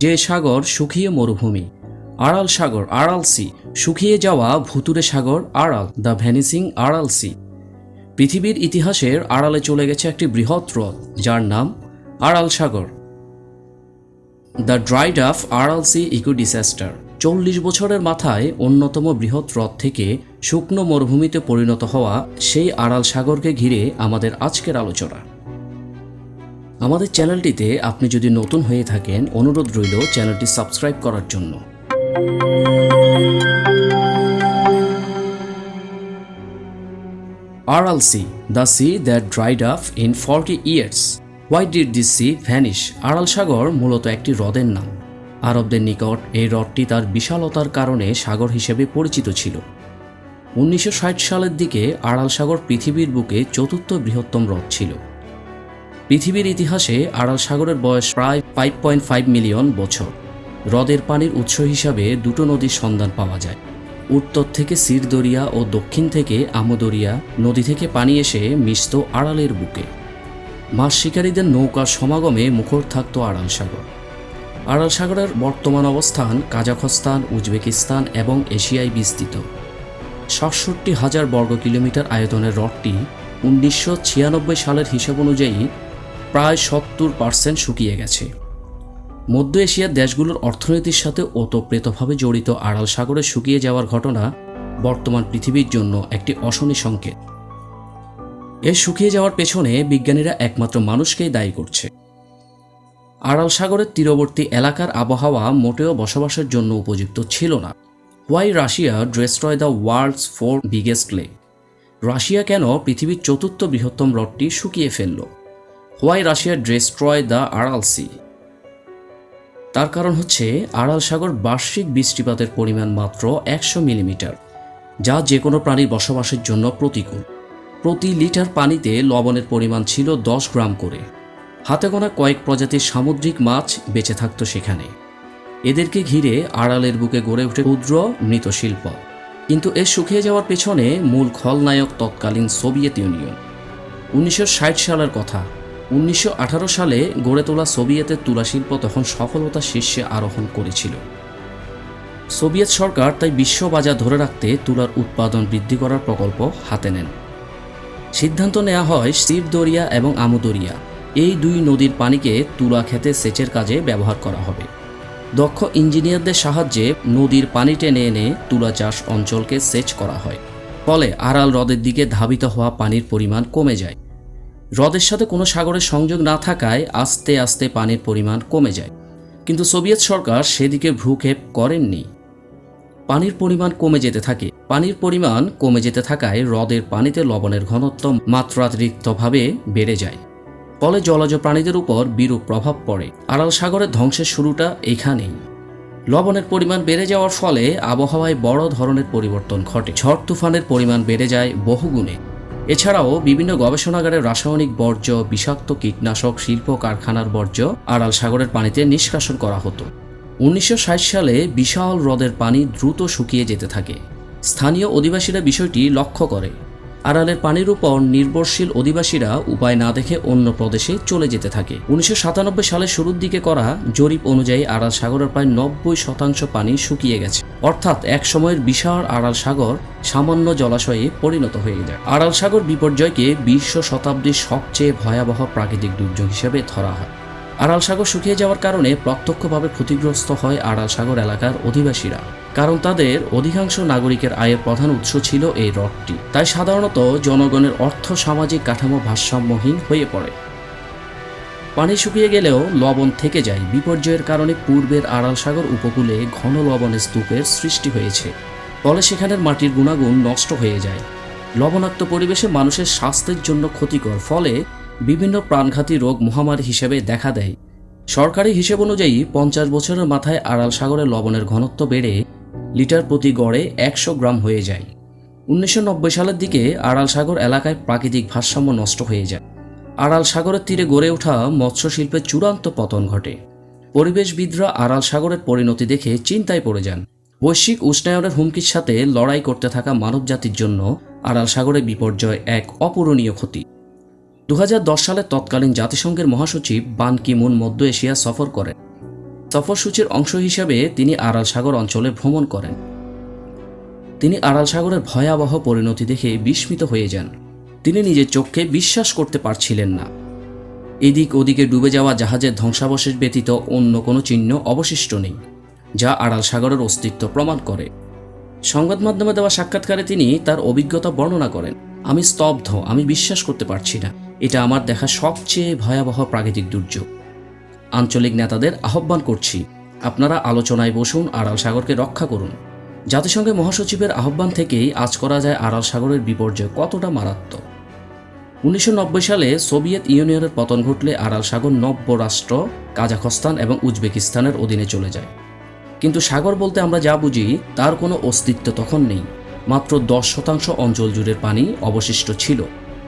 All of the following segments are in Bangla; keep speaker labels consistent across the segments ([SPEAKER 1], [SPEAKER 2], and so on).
[SPEAKER 1] যে সাগর শুকিয়ে মরুভূমি। আড়াল সাগর, আড়াল সি। শুকিয়ে যাওয়া ভুতুরে সাগর, আড়াল। দ্য ভ্যানিসিং, আড়াল সি। পৃথিবীর ইতিহাসের আড়ালে চলে গেছে একটি বৃহৎ হ্রদ, যার নাম Aral Sagar. The dried of Aral sea eco disaster চল্লিশ বছরের মাথায় অন্যতম বৃহৎ হ্রদ থেকে শুকনো মরুভূমিতে পরিণত হওয়া সেই আড়াল সাগরকে ঘিরে আমাদের আজকের আলোচনা। আমাদের চ্যানেলটিতে আপনি যদি নতুন হয়ে থাকেন অনুরোধ রইল চ্যানেলটি সাবস্ক্রাইব করার জন্য Aral Sea, the sea that dried up in 40 years. Why did this sea vanish? আড়াল সাগর মূলত একটি হ্রদের নাম আরবদের নিকট এই হ্রদটি তার বিশালতার কারণে সাগর হিসেবে পরিচিত ছিল উনিশশো ষাট সালের দিকে আড়াল সাগর পৃথিবীর বুকে চতুর্থ বৃহত্তম হ্রদ ছিল পৃথিবীর ইতিহাসে আড়াল সাগরের বয়স প্রায় ফাইভ পয়েন্ট ফাইভ মিলিয়ন বছর। হ্রদের পানির উৎস হিসাবে দুটো নদীর সন্ধান পাওয়া যায়। উত্তর থেকে সিরদরিয়া ও দক্ষিণ থেকে আমদরিয়া নদী থেকে পানি এসে মিশত আড়ালের বুকে। মাছ শিকারীদের নৌকার সমাগমে মুখর থাকত আড়াল সাগর। আড়াল সাগরের বর্তমান অবস্থান কাজাখস্তান, উজবেকিস্তান এবং এশিয়ায় বিস্তৃত। সাতষট্টি হাজার বর্গ কিলোমিটার আয়তনের হ্রদটি উনিশশো ছিয়ানব্বই সালের হিসাব অনুযায়ী প্রায় সত্তর পার্সেন্ট শুকিয়ে গেছে। মধ্য এশিয়ার দেশগুলোর অর্থনীতির সাথে ওতপ্রেতভাবে জড়িত আড়াল সাগরে শুকিয়ে যাওয়ার ঘটনা বর্তমান পৃথিবীর জন্য একটি অশনি সংকেত। এর শুকিয়ে যাওয়ার পেছনে বিজ্ঞানীরা একমাত্র মানুষকেই দায়ী করছে। আড়াল সাগরের তীরবর্তী এলাকার আবহাওয়া মোটেও বসবাসের জন্য উপযুক্ত ছিল না। Why Russia destroy the world's four biggest lake. Russia কেন পৃথিবীর চতুর্থ বৃহত্তম হ্রদটি শুকিয়ে ফেলল? Why Russia destroy the Aral sea. তার কারণ হচ্ছে, আড়াল সাগর বার্ষিক বৃষ্টিপাতের পরিমাণ মাত্র একশো মিলিমিটার, যা যে কোনো প্রাণীর বসবাসের জন্য প্রতিকূল। প্রতি লিটার পানিতে লবণের পরিমাণ ছিল দশ গ্রাম করে। হাতে গোনা কয়েক প্রজাতির সামুদ্রিক মাছ বেঁচে থাকত সেখানে। এদেরকে ঘিরে আড়ালের বুকে গড়ে ওঠে ক্ষুদ্র মৃৎশিল্প। কিন্তু এর শুকিয়ে যাওয়ার পেছনে মূল খলনায়ক তৎকালীন সোভিয়েত ইউনিয়ন। উনিশশো ষাট সালের কথা উনিশশো আঠারো সালে গড়ে তোলা সোভিয়েতের তুলাশিল্প তখন সফলতা শীর্ষে আরোহণ করেছিল। সোভিয়েত সরকার তাই বিশ্ব বাজার ধরে রাখতে তুলার উৎপাদন বৃদ্ধি করার প্রকল্প হাতে নেন। সিদ্ধান্ত নেওয়া হয় শিবদরিয়া এবং আমুদরিয়া। এই দুই নদীর পানিকে তুলা খেতে সেচের কাজে ব্যবহার করা হবে। দক্ষ ইঞ্জিনিয়ারদের সাহায্যে নদীর পানি টেনে এনে তুলা চাষ অঞ্চলকে সেচ করা হয়। ফলে আড়াল হ্রদের দিকে ধাবিত হওয়া পানির পরিমাণ কমে যায়। হ্রদের সাথে কোনো সাগরের সংযোগ না থাকায় আস্তে আস্তে পানির পরিমাণ কমে যায়। কিন্তু সোভিয়েত সরকার সেদিকে ভ্রুক্ষেপ করেননি। পানির পরিমাণ কমে যেতে থাকে। পানির পরিমাণ কমে যেতে থাকায় হ্রদের পানিতে লবণের ঘনত্ব মাত্রাতিরিক্তভাবে বেড়ে যায়। ফলে জলজ প্রাণীদের উপর বিরূপ প্রভাব পড়ে। আড়াল সাগরের ধ্বংসের শুরুটা এখানেই। লবণের পরিমাণ বেড়ে যাওয়ার ফলে আবহাওয়ায় বড় ধরনের পরিবর্তন ঘটে। ঝড় তুফানের পরিমাণ বেড়ে যায় বহুগুণে। এছাড়াও বিভিন্ন গবেষণাগারের রাসায়নিক বর্জ্য, বিষাক্ত কীটনাশক, শিল্প কারখানার বর্জ্য, আড়াল সাগরের পানিতে নিষ্কাশন করা হতো। উনিশশো ষাট সালে বিশাল হ্রদের পানি দ্রুত শুকিয়ে যেতে থাকে। স্থানীয় অধিবাসীরা বিষয়টি লক্ষ্য করে। আড়ালের পানির উপর নির্ভরশীল অধিবাসীরা উপায় না দেখে অন্য প্রদেশে চলে যেতে থাকে। উনিশশো সাতানব্বই সালের শুরুর দিকে করা জরিপ অনুযায়ী আড়াল সাগরের প্রায় নব্বই শতাংশ পানি শুকিয়ে গেছে। অর্থাৎ এক সময়ের বিশাল আড়াল সাগর সামান্য জলাশয়ে পরিণত হয়ে যায় আড়াল সাগর বিপর্যয়কে বিশ্ব শতাব্দীর সবচেয়ে ভয়াবহ প্রাকৃতিক দুর্যোগ হিসেবে ধরা হয়। আড়াল সাগর শুকিয়ে যাওয়ার কারণে প্রত্যক্ষভাবে ক্ষতিগ্রস্ত হয় আড়াল সাগর এলাকার অধিবাসীরা। কারণ তাদের অধিকাংশ নাগরিকের আয়ের প্রধান উৎস ছিল এই হ্রদটি তাই সাধারণত জনগণের অর্থ, সামাজিক কাঠামো ভারসাম্যহীন হয়ে পড়ে। পানি শুকিয়ে গেলেও লবণ থেকে যায়। বিপর্যয়ের কারণে পূর্বের আড়াল সাগর উপকূলে ঘন লবণ স্তূপের সৃষ্টি হয়েছে। ফলে সেখানের মাটির গুণাগুণ নষ্ট হয়ে যায়। লবণাক্ত পরিবেশে মানুষের স্বাস্থ্যের জন্য ক্ষতিকর। ফলে বিভিন্ন প্রাণঘাতী রোগ মহামারী হিসেবে দেখা দেয়। সরকারি হিসেব অনুযায়ী পঞ্চাশ বছরের মাথায় আড়াল সাগরের লবণের ঘনত্ব বেড়ে লিটার প্রতি গড়ে একশো গ্রাম হয়ে যায়। উনিশশো নব্বই সালের দিকে আড়াল সাগর এলাকায় প্রাকৃতিক ভারসাম্য নষ্ট হয়ে যায়। আড়াল সাগরের তীরে গড়ে ওঠা মৎস্য শিল্পের চূড়ান্ত পতন ঘটে। পরিবেশবিদরা আড়াল সাগরের পরিণতি দেখে চিন্তায় পড়ে যান। বৈশ্বিক উষ্ণায়নের হুমকির সাথে লড়াই করতে থাকা মানবজাতির জন্য আড়াল সাগরের বিপর্যয় এক অপূরণীয় ক্ষতি। দুহাজার দশ সালে তৎকালীন জাতিসংঘের মহাসচিব বান কিমুন মধ্য এশিয়া সফর করেন। সফরসূচির অংশ হিসেবে তিনি আড়াল সাগর অঞ্চলে ভ্রমণ করেন। তিনি আড়াল সাগরের ভয়াবহ পরিণতি দেখে বিস্মিত হয়ে যান। তিনি নিজের চোখকে বিশ্বাস করতে পারছিলেন না। এদিক ওদিকে ডুবে যাওয়া জাহাজের ধ্বংসাবশেষ ব্যতীত অন্য কোনো চিহ্ন অবশিষ্ট নেই, যা আড়াল সাগরের অস্তিত্ব প্রমাণ করে। সংবাদ মাধ্যমে দেওয়া সাক্ষাৎকারে তিনি তার অভিজ্ঞতা বর্ণনা করেন, আমি স্তব্ধ, আমি বিশ্বাস করতে পারছি না। এটা আমার দেখা সবচেয়ে ভয়াবহ প্রাকৃতিক দুর্যোগ। আঞ্চলিক নেতাদের আহ্বান করছি। আপনারা আলোচনায় বসুন, আড়াল সাগরকে রক্ষা করুন। জাতিসংঘের মহাসচিবের আহ্বান থেকেই আজ করা যায় আড়াল সাগরের বিপর্যয় কতটা মারাত্মক। উনিশশো নব্বই সালে সোভিয়েত ইউনিয়নের পতন ঘটলে আড়াল সাগর নব্য রাষ্ট্র, কাজাখস্তান এবং উজবেকিস্তানের অধীনে চলে যায়। কিন্তু সাগর বলতে আমরা যা বুঝি, তার কোনো অস্তিত্ব তখন নেই। মাত্র দশ শতাংশ অঞ্চল জুড়ে পানি অবশিষ্ট ছিল।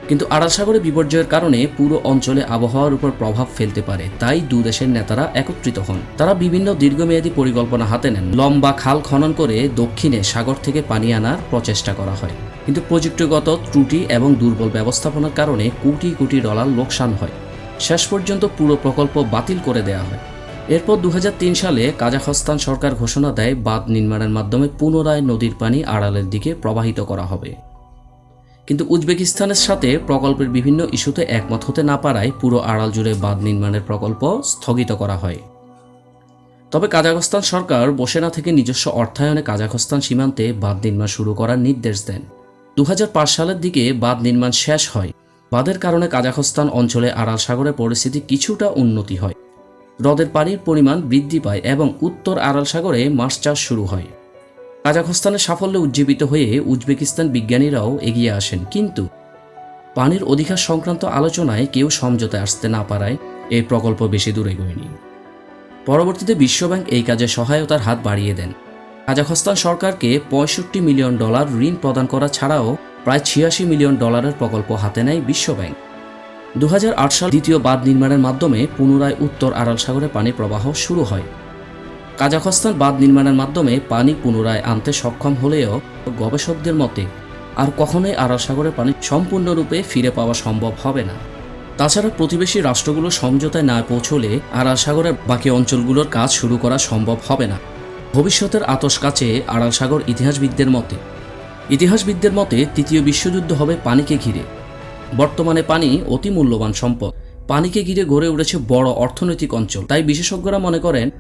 [SPEAKER 1] কিন্তু আড়াল সাগরে বিপর্যয়ের কারণে পুরো অঞ্চলে আবহাওয়ার উপর প্রভাব ফেলতে পারে, তাই দু দেশের নেতারা একত্রিত হন। তারা বিভিন্ন দীর্ঘমেয়াদী পরিকল্পনা হাতে নেন। লম্বা খাল খনন করে দক্ষিণে সাগর থেকে পানি আনার প্রচেষ্টা করা হয়। কিন্তু প্রযুক্তিগত ত্রুটি এবং দুর্বল ব্যবস্থাপনার কারণে কোটি কোটি ডলার লোকসান হয়। শেষ পর্যন্ত পুরো প্রকল্প বাতিল করে দেওয়া হয়। এরপর দু হাজার তিন সালে কাজাখস্তান সরকার ঘোষণা দেয়, বাঁধ নির্মাণের মাধ্যমে পুনরায় নদীর পানি আড়ালের দিকে প্রবাহিত করা হবে। কিন্তু উজবেকিস্তানের সাথে প্রকল্পের বিভিন্ন ইস্যুতে একমত হতে না পারায় পুরো আড়াল জুড়ে বাঁধ নির্মাণের প্রকল্প স্থগিত করা হয়। তবে কাজাখস্তান সরকার বসে না থেকে নিজস্ব অর্থায়নে কাজাখস্তান সীমান্তে বাঁধ নির্মাণ শুরু করার নির্দেশ দেন। দু হাজার পাঁচ সালের দিকে বাঁধ নির্মাণ শেষ হয়। বাঁধের কারণে কাজাখস্তান অঞ্চলে আড়াল সাগরের পরিস্থিতি কিছুটা উন্নতি হয়। হ্রদের পানির পরিমাণ বৃদ্ধি পায় এবং উত্তর আড়াল সাগরে মাছ চাষ শুরু হয়। কাজাখস্তানের সাফল্যে উজ্জীবিত হয়ে উজবেকিস্তান বিজ্ঞানীরাও এগিয়ে আসেন। কিন্তু পানির অধিকার সংক্রান্ত আলোচনায় কেউ সমঝোতে আসতে না পারায় এই প্রকল্প বেশি দূরে গয়নি পরবর্তীতে বিশ্বব্যাংক এই কাজে সহায়তার হাত বাড়িয়ে দেন। কাজাখস্তান সরকারকে পঁয়ষট্টি মিলিয়ন ডলার ঋণ প্রদান করা ছাড়াও প্রায় ছিয়াশি মিলিয়ন ডলারের প্রকল্প হাতে নেয় বিশ্বব্যাংক। দু হাজার আট সাল দ্বিতীয় বাঁধ নির্মাণের মাধ্যমে পুনরায় উত্তর আড়াল সাগরে পানি প্রবাহ শুরু হয়। কাজাখস্তান বাঁধ নির্মাণের মাধ্যমে পানি পুনরায় আনতে সক্ষম হলেও গবেষকদের মতে আর কখনোই আড়াল সাগরের পানি সম্পূর্ণরূপে ফিরে পাওয়া সম্ভব হবে না। তাছাড়া প্রতিবেশী রাষ্ট্রগুলো সমঝোতায় না পৌঁছলে আড়াল সাগরের বাকি অঞ্চলগুলোর কাজ শুরু করা সম্ভব হবে না। ভবিষ্যতের আতস কাছে আড়াল সাগর ইতিহাসবিদদের মতে ইতিহাসবিদদের মতে তৃতীয় বিশ্বযুদ্ধ হবে পানিকে ঘিরে। বর্তমানে পানি অতি মূল্যবান সম্পদ। পানিকে ঘিরে গড়ে উঠেছে বড় অর্থনৈতিক অঞ্চল। তাই বিশেষজ্ঞরা মনে করেন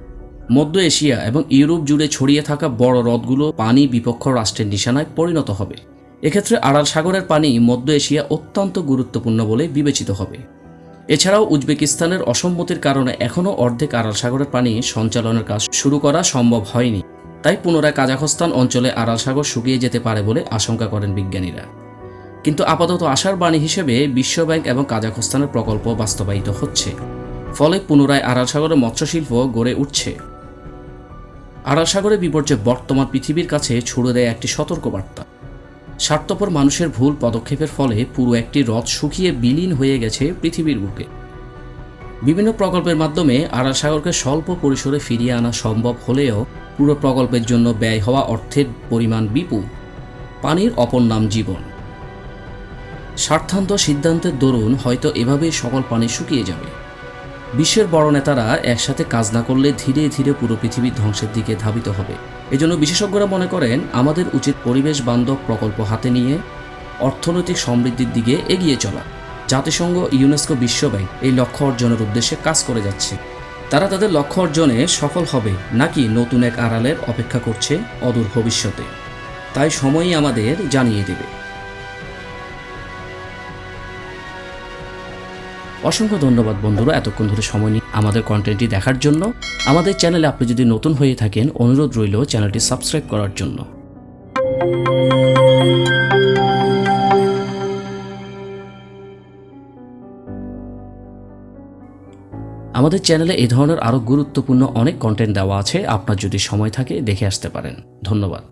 [SPEAKER 1] মধ্য এশিয়া এবং ইউরোপ জুড়ে ছড়িয়ে থাকা বড় হ্রদগুলো পানি বিপক্ষ রাষ্ট্রের নিশানায় পরিণত হবে। এক্ষেত্রে আড়াল সাগরের পানি মধ্য এশিয়া অত্যন্ত গুরুত্বপূর্ণ বলে বিবেচিত হবে। এছাড়াও উজবেকিস্তানের অসম্মতির কারণে এখনও অর্ধেক আড়াল সাগরের পানি সঞ্চালনের কাজ শুরু করা সম্ভব হয়নি। তাই পুনরায় কাজাখস্তান অঞ্চলে আড়াল সাগর শুকিয়ে যেতে পারে বলে আশঙ্কা করেন বিজ্ঞানীরা। কিন্তু আপাতত আশার বাণী হিসেবে বিশ্বব্যাংক এবং কাজাখস্তানের প্রকল্প বাস্তবায়িত হচ্ছে। ফলে পুনরায় আড়াল সাগরে মৎস্যশিল্প গড়ে উঠছে। আড়াল সাগরে বিপর্যয় বর্তমান পৃথিবীর কাছে ছুড়ে দেয় একটি সতর্কবার্তা। স্বার্থপর মানুষের ভুল পদক্ষেপের ফলে পুরো একটি হ্রদ শুকিয়ে বিলীন হয়ে গেছে পৃথিবীর বুকে। বিভিন্ন প্রকল্পের মাধ্যমে আড়াল সাগরকে স্বল্প পরিসরে ফিরিয়ে আনা সম্ভব হলেও পুরো প্রকল্পের জন্য ব্যয় হওয়া অর্থের পরিমাণ বিপুল। পানির অপর নাম জীবন। স্বার্থান্ত সিদ্ধান্তের দরুন হয়তো এভাবেই সকল পানি শুকিয়ে যাবে। বিশ্বের বড় নেতারা একসাথে কাজ না করলে ধীরে ধীরে পুরো পৃথিবী ধ্বংসের দিকে ধাবিত হবে। এজন্য বিশেষজ্ঞরা মনে করেন, আমাদের উচিত পরিবেশ বান্ধব প্রকল্প হাতে নিয়ে অর্থনৈতিক সমৃদ্ধির দিকে এগিয়ে চলা। জাতিসংঘ, ইউনেস্কো বিশ্বব্যাংক এই লক্ষ্য অর্জনের উদ্দেশ্যে কাজ করে যাচ্ছে। তারা তাদের লক্ষ্য অর্জনে সফল হবে নাকি নতুন এক আড়ালের অপেক্ষা করছে অদূর ভবিষ্যতে? তাই সময়ই আমাদের জানিয়ে দেবে। অসংখ্য ধন্যবাদ বন্ধুরা এতক্ষণ ধরে সময় নিয়ে আমাদের কন্টেন্টটি দেখার জন্য। আমাদের চ্যানেলে আপনি যদি নতুন হয়ে থাকেন, অনুরোধ রইল চ্যানেলটি সাবস্ক্রাইব করার জন্য। আমাদের চ্যানেলে এই ধরনের আরও গুরুত্বপূর্ণ অনেক কন্টেন্ট দেওয়া আছে, আপনার যদি সময় থাকে দেখে আসতে পারেন। ধন্যবাদ।